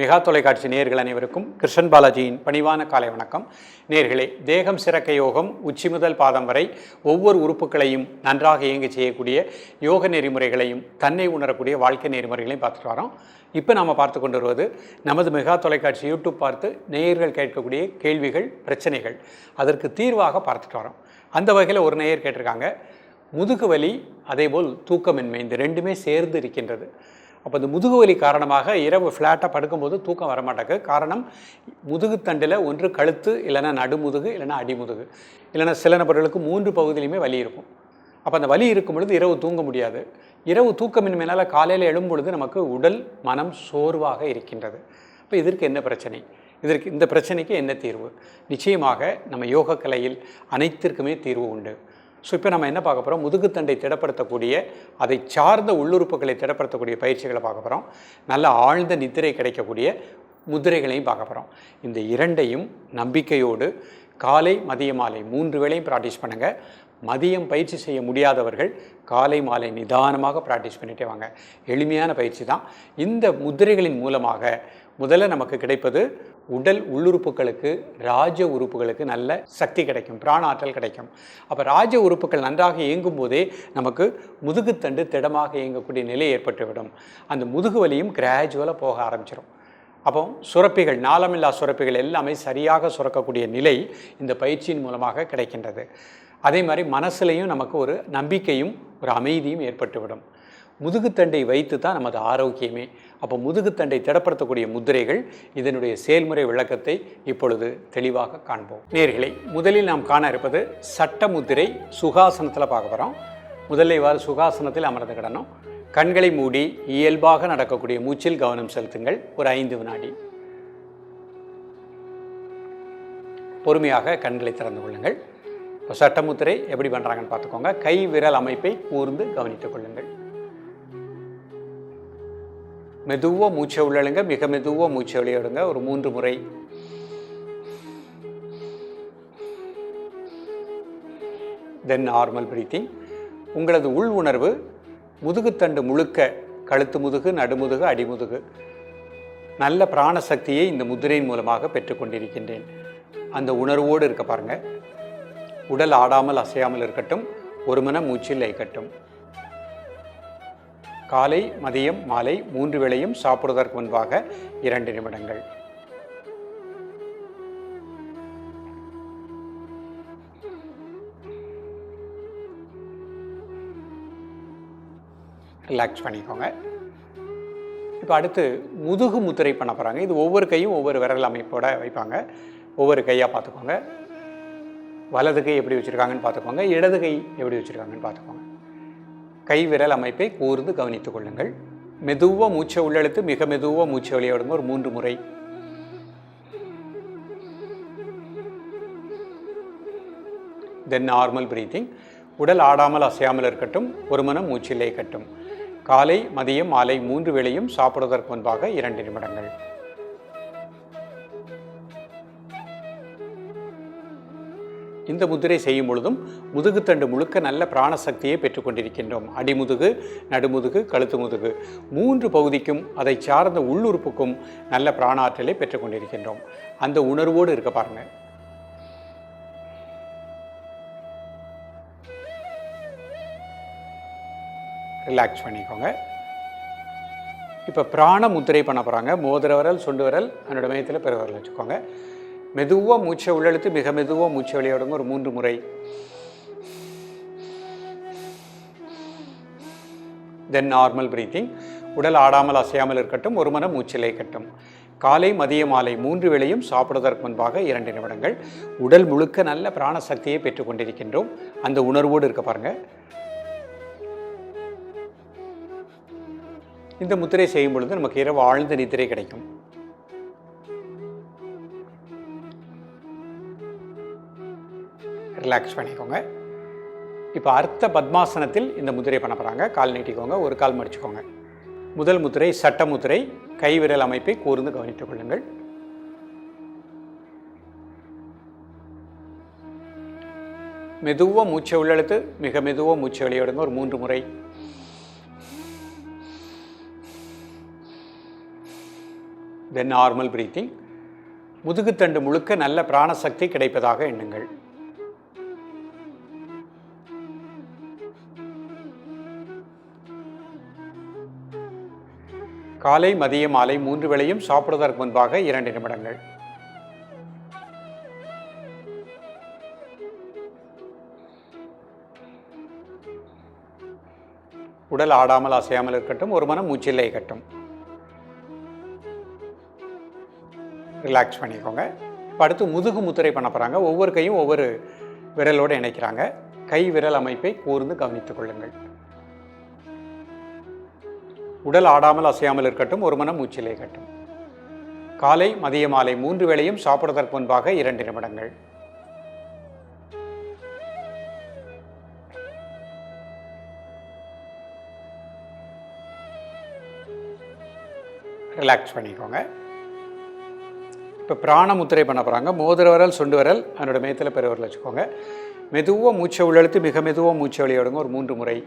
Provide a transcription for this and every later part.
Mega தொலைக்காட்சி நேர்கள் அனைவருக்கும் கிருஷ்ணன் பாலாஜியின் பணிவான காலை வணக்கம். நேர்களே தேகம் சிறக்க யோகம் உச்சி முதல் பாதம் வரை ஒவ்வொரு உறுப்புகளையும் நன்றாக இயங்க செய்யக்கூடிய யோக நெறிமுறைகளையும் தன்னை உணரக்கூடிய வாழ்க்கை நெறிமுறைகளையும் பார்த்துட்டு வரோம். இப்போ நாம் பார்த்து கொண்டு வருவது நமது மெகா தொலைக்காட்சி யூடியூப் பார்த்து நேயர்கள் கேட்கக்கூடிய கேள்விகள் பிரச்சனைகள். அதற்கு தீர்வாக பார்த்துட்டு வரோம். அந்த வகையில் ஒரு நேயர் கேட்டிருக்காங்க. முதுகு வலி அதேபோல் தூக்கமின்மை இந்த ரெண்டுமே சேர்ந்து இருக்கின்றது. அப்போ இந்த முதுகு வலி காரணமாக இரவு ஃப்ளாட்டாக படுக்கும்போது தூக்கம் வரமாட்டேக்கு காரணம் முதுகுத்தண்டில் ஒன்று கழுத்து இல்லைன்னா நடுமுதுகு இல்லைன்னா அடிமுதுகு. இல்லைனா சில நபர்களுக்கு மூன்று பகுதியிலையுமே வலி இருக்கும். அப்போ அந்த வலி இருக்கும் பொழுது இரவு தூங்க முடியாது. இரவு தூக்கமின்மையினால் காலையில் எழும் பொழுது நமக்கு உடல் மனம் சோர்வாக இருக்கின்றது. அப்போ இதற்கு என்ன பிரச்சனை? இதற்கு இந்த பிரச்சனைக்கு என்ன தீர்வு? நிச்சயமாக நம்ம யோக கலையில் அனைத்திற்குமே தீர்வு உண்டு. ஸோ இப்போ நம்ம என்ன பார்க்க போகிறோம் முதுகுத்தண்டை திடப்படுத்தக்கூடிய அதை சார்ந்த உள்ளுறுப்புகளை திடப்படுத்தக்கூடிய பயிற்சிகளை பார்க்க போகிறோம் நல்ல ஆழ்ந்த நித்திரை கிடைக்கக்கூடிய முதிரைகளையும் பார்க்க போகிறோம் இந்த இரண்டையும் நம்பிக்கையோடு காலை மதிய மாலை மூன்று வேளையும் ப்ராக்டிஸ் பண்ணுங்கள் மதியம் பயிற்சி செய்ய முடியாதவர்கள் காலை மாலை நிதானமாக ப்ராக்டிஸ் பண்ணிட்டே வாங்க. எளிமையான பயிற்சி தான். இந்த முதிரைகளின் மூலமாக முதல்ல நமக்கு கிடைப்பது உடல் உள்ளுறுப்புகளுக்கு ராஜ உறுப்புகளுக்கு நல்ல சக்தி கிடைக்கும் பிராண ஆற்றல் கிடைக்கும். அப்போ ராஜ உறுப்புகள் நன்றாக இயங்கும் போதே நமக்கு முதுகுத்தண்டு திடமாக இயங்கக்கூடிய நிலை ஏற்பட்டுவிடும். அந்த முதுகு வலியும் கிராஜுவலாக போக ஆரம்பிச்சிடும் அப்போ சுரப்பிகள் நாளமில்லா சுரப்பிகள் எல்லாமே சரியாக சுரக்கக்கூடிய நிலை இந்த பயிற்சியின் மூலமாக கிடைக்கின்றது. அதே மாதிரி மனசுலையும் நமக்கு ஒரு நம்பிக்கையும் ஒரு அமைதியும் ஏற்பட்டுவிடும். முதுகுத்தண்டை வைத்து தான் நமது ஆரோக்கியமே. அப்போ முதுகுத்தண்டை திடப்படுத்தக்கூடிய முதிரைகள் இதனுடைய செயல்முறை விளக்கத்தை இப்பொழுது தெளிவாக காண்போம். நேர்களை முதலில் நாம் காண இருப்பது சட்ட முத்திரை சுகாசனத்தில் பார்க்க போகிறோம் முதல்ல இவ்வாறு சுகாசனத்தில் அமர்ந்து கிடணும். கண்களை மூடி இயல்பாக நடக்கக்கூடிய மூச்சில் கவனம் செலுத்துங்கள். ஒரு ஐந்து வினாடி. பொறுமையாக கண்களை திறந்து கொள்ளுங்கள். சட்டமுத்திரை எப்படி பண்ணுறாங்கன்னு பார்த்துக்கோங்க. கை விரல் அமைப்பை கூர்ந்து கவனித்துக் கொள்ளுங்கள். மெதுவாக மூச்சை உள்ளழுங்க மிக மெதுவாக மூச்சை வெளியிடுங்க. ஒரு மூன்று முறை. தென் நார்மல் பிரீத்திங் உங்களது உள் உணர்வு முதுகுத்தண்டு முழுக்க கழுத்து முதுகு நடுமுதுகு அடிமுதுகு நல்ல பிராணசக்தியை இந்த முதிரையின் மூலமாக பெற்றுக்கொண்டிருக்கின்றேன் அந்த உணர்வோடு இருக்க பாருங்கள் உடல் ஆடாமல் அசையாமல் இருக்கட்டும் ஒரு மன மூச்சில் லைக்கட்டும் காலை மதியம் மாலை மூன்று வேளையும் சாப்பிடுவதற்கு முன்பாக இரண்டு நிமிடங்கள். ரிலாக்ஸ் பண்ணிக்கோங்க. இப்போ அடுத்து முதுகு முத்திரை பண்ண போகிறாங்க இது ஒவ்வொரு கையும் ஒவ்வொரு விரல் அமைப்போட வைப்பாங்க. ஒவ்வொரு கையாக பார்த்துக்கோங்க. வலது கை எப்படி வச்சுருக்காங்கன்னு பார்த்துக்கோங்க இடது கை எப்படி வச்சுருக்காங்கன்னு பார்த்துக்கோங்க. கை விரல் அமைப்பை கூர்ந்து கவனித்துக் கொள்ளுங்கள். மெதுவாக மூச்சை உள்ளெழுத்து மிக மெதுவாக மூச்சை வெளியிடுங்க ஒரு மூன்று முறை. தென் நார்மல் பிரீத்திங் உடல் ஆடாமல் அசையாமல் இருக்கட்டும். ஒரு மனம் மூச்சிலே கட்டும் காலை மதியம் மாலை மூன்று வேளையும் சாப்பிடுவதற்கு முன்பாக இரண்டு நிமிடங்கள். இந்த முதிரை செய்யும் பொழுதும் முதுகுத்தண்டு முழுக்க நல்ல பிராணசக்தியை பெற்றுக்கொண்டிருக்கின்றோம். அடிமுதுகு நடுமுதுகு கழுத்து முதுகு மூன்று பகுதிக்கும் அதை சார்ந்த உள்ளுறுப்புக்கும் நல்ல பிராண ஆற்றலை பெற்றுக்கொண்டிருக்கின்றோம். அந்த உணர்வோடு இருக்க பாருங்கள் ரிலாக்ஸ் பண்ணிக்கோங்க. இப்போ பிராண முத்திரை பண்ண போகிறாங்க மோதிர விரல் சுண்டு விரல் என்னோட மையத்தில் பெருவிரல் வச்சுக்கோங்க. மெதுவாக மூச்சை உள்ளெழுத்து மிக மெதுவாக மூச்சை விளையாடுங்க ஒரு மூன்று முறை. தென் நார்மல் பிரீத்திங் உடல் ஆடாமல் அசையாமல் இருக்கட்டும் ஒரு மன மூச்சிலே கட்டும் காலை மதிய மாலை மூன்று வேளையும் சாப்பிடுவதற்கு முன்பாக இரண்டு நிமிடங்கள். உடல் முழுக்க நல்ல பிராணசக்தியை பெற்றுக்கொண்டிருக்கின்றோம் அந்த உணர்வோடு இருக்க பாருங்க. இந்த முத்திரை செய்யும் பொழுது நமக்கு இரவு ஆழ்ந்த நித்திரை கிடைக்கும். ரிலாக்ஸ் பண்ணிக்கோங்க. இப்போ அர்த்த பத்மாசனத்தில் இந்த முதிரை பண்ண போகிறாங்க கால் நீட்டிக்கோங்க ஒரு கால் மடிச்சுக்கோங்க. முதல் முத்திரை சட்ட முதிரை கைவிரல் அமைப்பை கூர்ந்து கவனித்துக் கொள்ளுங்கள். மெதுவாக மூச்சை உள்ளெழுத்து மிக மெதுவாக மூச்சை வெளியிடுங்க ஒரு மூன்று முறை. தென் நார்மல் பிரீத்திங் முதுகுத்தண்டு முழுக்க நல்ல பிராணசக்தி கிடைப்பதாக எண்ணுங்கள். காலை மதிய மாலை மூன்று வேளையும் சாப்பிடுவதற்கு முன்பாக இரண்டு நிமிடங்கள். உடல் ஆடாமல் அசையாமல் இருக்கட்டும் ஒரு மனம் மூச்சில்லை கட்டும் ரிலாக்ஸ் பண்ணிக்கோங்க. இப்போ அடுத்து முதுகு முத்திரை பண்ண போகிறாங்க ஒவ்வொரு கையும் ஒவ்வொரு விரலோடு இணைக்கிறாங்க. கை விரல் அமைப்பை கூர்ந்து கவனித்துக் கொள்ளுங்கள். உடல் ஆடாமல் அசையாமல் இருக்கட்டும் ஒரு மனம் மூச்சிலே கட்டும் காலை மதிய மாலை மூன்று வேளையும் சாப்பிடுவதற்கு முன்பாக இரண்டு நிமிடங்கள். ரிலாக்ஸ் பண்ணிக்கோங்க. இப்போ பிராண முத்திரை பண்ண போகிறாங்க மோதிர விரல் சுண்டு விரல் அதனோட மேத்தில் பெருவரல் வச்சுக்கோங்க. மெதுவாக மூச்சை உள்ளெழுத்து மிக மெதுவாக மூச்சை வெளியிடுங்க. ஒரு மூன்று முறை.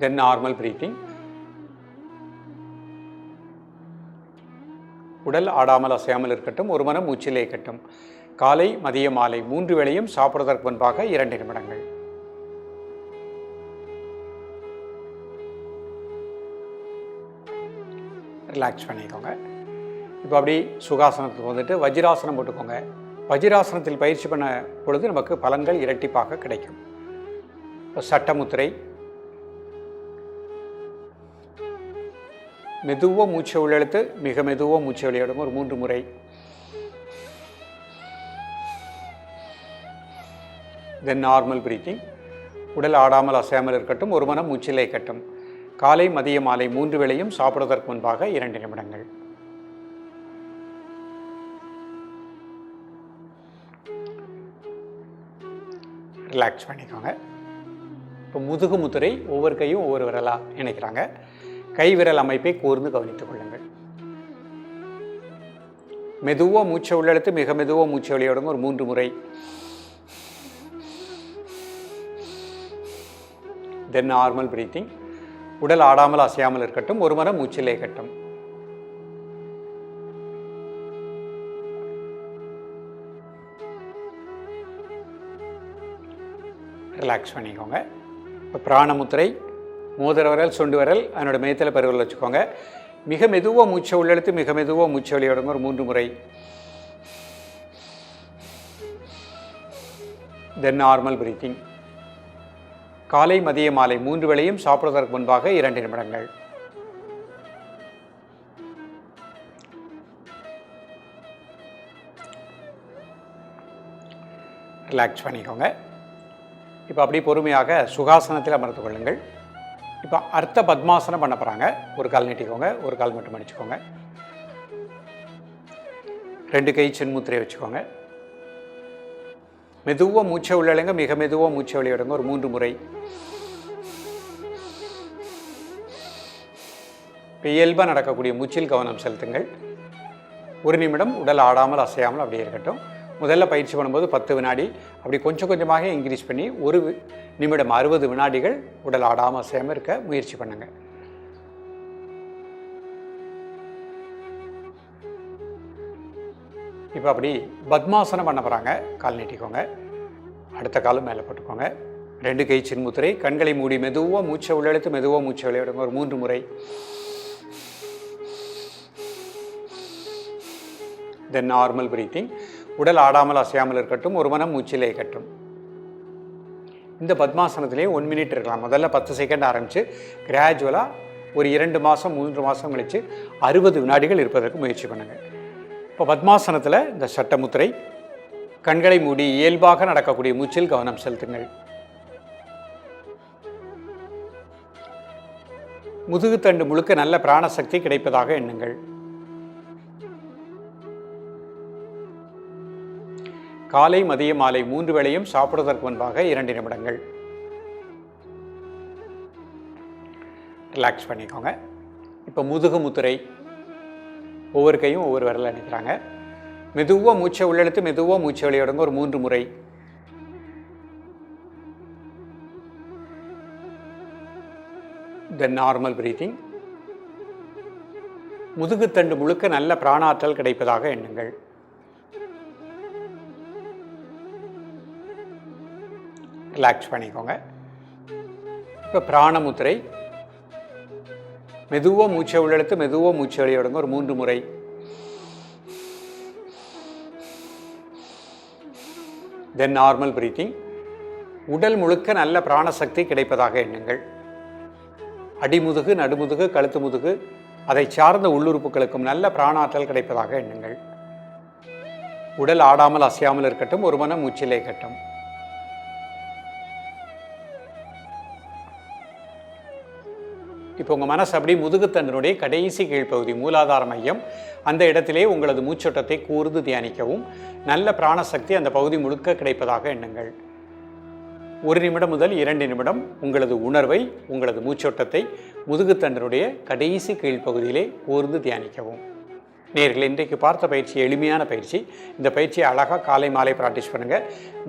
தென் நார்மல் பிரீத்திங் உடல் ஆடாமல் அசையாமல் இருக்கட்டும் ஒரு மனம் மூச்சிலே இருக்கட்டும். காலை மதிய மாலை மூன்று வேளையும் சாப்பிடுவதற்கு முன்பாக இரண்டு நிமிடங்கள். ரிலாக்ஸ் பண்ணிக்கோங்க. இப்போ அப்படி சுகாசனத்துக்கு வந்துட்டு வஜ்ராசனம் போட்டுக்கோங்க. வஜ்ராசனத்தில் பயிற்சி பண்ண பொழுது நமக்கு பலன்கள் இரட்டிப்பாக கிடைக்கும். இப்போ சட்டமுத்திரை மெதுவாக மூச்சை உள்ளெழுத்து மிக மெதுவாக மூச்சை வெளியிடும் ஒரு மூன்று முறை. தென் நார்மல் பிரீத்திங் உடல் ஆடாமல் அசையாமல் இருக்கட்டும் ஒரு மனம் மூச்சிலை கட்டும் காலை மதிய மாலை மூன்று வேளையும் சாப்பிடுவதற்கு முன்பாக இரண்டு நிமிடங்கள். ரிலாக்ஸ் பண்ணிக்கோங்க. இப்போ முதுகு முத்திரை ஒவ்வொரு கையும் ஒவ்வொரு விரலாக இணைக்கிறாங்க. கைவிரல் அமைப்பை கூர்ந்து கவனித்துக் கொள்ளுங்கள். மெதுவாக மூச்சை உள்ளெடுத்து மிக மெதுவாக மூச்சை வெளியிடுங்க ஒரு மூன்று முறை. தென் நார்மல் பிரீத்திங் உடல் ஆடாமல் அசையாமல் இருக்கட்டும் ஒரு முறை மூச்சிலே கட்டும் ரிலாக்ஸ் பண்ணிக்கோங்க. இப்போ பிராணமுத்திரை மோதிர விரல் சுண்டு விரல் அதனோட மையத்தில் பருவல் வச்சுக்கோங்க. மிக மெதுவாக மூச்சை உள்ளெழுத்து மிக மெதுவாக மூச்சை வெளியிடுங்க ஒரு மூன்று முறை. தென் நார்மல் பிரீத்திங் காலை மதிய மாலை மூன்று வேளையும் சாப்பிடுவதற்கு முன்பாக இரண்டு நிமிடங்கள். ரிலாக்ஸ் பண்ணிக்கோங்க. இப்போ அப்படி பொறுமையாக சுகாசனத்தில் அமர்ந்து கொள்ளுங்கள். இப்போ அர்த்த பத்மாசனம் பண்ண போகிறாங்க ஒரு கால் நீட்டிக்கோங்க ஒரு கால் மட்டும் மடிச்சுக்கோங்க ரெண்டு கை செண்முத்திரையை வச்சுக்கோங்க. மெதுவாக மூச்சை உள்ளழுங்க மிக மெதுவாக மூச்சை விளையாடுங்க ஒரு மூன்று முறை. இப்போ இயல்பாக நடக்கக்கூடிய மூச்சில் கவனம் செலுத்துங்கள். ஒரு நிமிடம் உடல் ஆடாமல் அசையாமல் அப்படியே இருக்கட்டும். முதல்ல பயிற்சி பண்ணும்போது பத்து வினாடி அப்படி கொஞ்சம் கொஞ்சமாக இன்க்ரீஸ் பண்ணி ஒரு நிமிடம் அறுபது வினாடிகள் உடல் ஆடாமல் அசையாமல் இருக்க முயற்சி பண்ணுங்கள் இப்போ அப்படி பத்மாசனம் பண்ண போகிறாங்க கால் நீட்டிக்கோங்க. அடுத்த காலம் மேலே போட்டுக்கோங்க. ரெண்டு கை சின்முத்திரை கண்களை மூடி மெதுவாக மூச்சை உள்ளெழுத்து மெதுவாக மூச்சை விளையாடுங்க ஒரு மூன்று முறை. தென் நார்மல் பிரீத்திங் உடல் ஆடாமல் அசையாமல் இருக்கட்டும் ஒரு மனம் மூச்சிலே கட்டும் இந்த பத்மாசனத்திலே ஒன் மினிட் இருக்கலாம். முதல்ல பத்து செகண்ட் ஆரம்பித்து கிராஜுவலாக ஒரு இரண்டு மாதம் மூன்று மாதம் கழித்து அறுபது வினாடிகள் இருப்பதற்கு முயற்சி பண்ணுங்கள் இப்போ பத்மாசனத்தில் இந்த சட்டமுத்திரை கண்களை மூடி இயல்பாக நடக்கக்கூடிய மூச்சில் கவனம் செலுத்துங்கள். முதுகுத்தண்டு முழுக்க நல்ல பிராணசக்தி கிடைப்பதாக எண்ணுங்கள். காலை மதிய மாலை மூன்று வேளையும் சாப்பிடுவதற்கு முன்பாக இரண்டு நிமிடங்கள். ரிலாக்ஸ் பண்ணிக்கோங்க. இப்போ முதுகு முத்திரை ஒவ்வொரு கையும் ஒவ்வொரு விரலில் நினைக்கிறாங்க மெதுவாக மூச்சை உள்ளெழுத்து மெதுவாக மூச்சை வெளியிடுங்க ஒரு மூன்று முறை. தென் நார்மல் பிரீத்திங் முதுகுத்தண்டு முழுக்க நல்ல பிராணாற்றல் கிடைப்பதாக எண்ணுங்கள். ரிலாக்ஸ் பண்ணிக்கோங்க. இப்போ பிராணமுத்திரை மெதுவாக மூச்சை உள்ளெடுத்து மெதுவாக மூச்சை வெளியிடுங்க ஒரு மூன்று முறை. தென் நார்மல் பிரீத்திங் உடல் முழுக்க நல்ல பிராணசக்தி கிடைப்பதாக எண்ணுங்கள். அடிமுதுகு நடுமுதுகு கழுத்து முதுகு. அதை சார்ந்த உள்ளுறுப்புகளுக்கும் நல்ல பிராணாற்றல் கிடைப்பதாக எண்ணுங்கள். உடல் ஆடாமல் அசையாமல் இருக்கட்டும். ஒரு மனம் மூச்சிலே கட்டும் இப்போ உங்கள் மனசு அப்படி முதுகுத்தண்டனுடைய கடைசி கீழ்ப்பகுதி மூலாதார மையம். அந்த இடத்திலே உங்களது மூச்சோட்டத்தை கூர்ந்து தியானிக்கவும். நல்ல பிராணசக்தி அந்த பகுதி முழுக்க கிடைப்பதாக எண்ணுங்கள். ஒரு நிமிடம் முதல் இரண்டு நிமிடம் உங்களது உணர்வை உங்களது மூச்சோட்டத்தை முதுகுத்தண்டனுடைய கடைசி கீழ்ப்பகுதியிலே கூர்ந்து தியானிக்கவும். நேர்கள் இன்றைக்கு பார்த்த பயிற்சி எளிமையான பயிற்சி. இந்த பயிற்சியை அழகாக காலை மாலை ப்ராக்டிஸ் பண்ணுங்கள்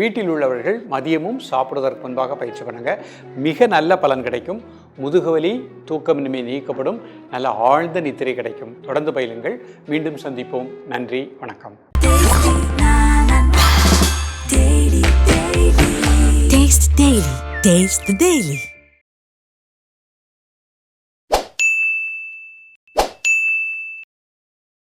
வீட்டில் உள்ளவர்கள் மதியமும் சாப்பிடுவதற்கு முன்பாக பயிற்சி பண்ணுங்கள் மிக நல்ல பலன் கிடைக்கும். முதுகுவலி தூக்கமின்மை நீக்கப்படும் நல்ல ஆழ்ந்த நித்திரை கிடைக்கும் தொடர்ந்து பயிலுங்கள் மீண்டும் சந்திப்போம் நன்றி வணக்கம் Taste Daily. The Daily.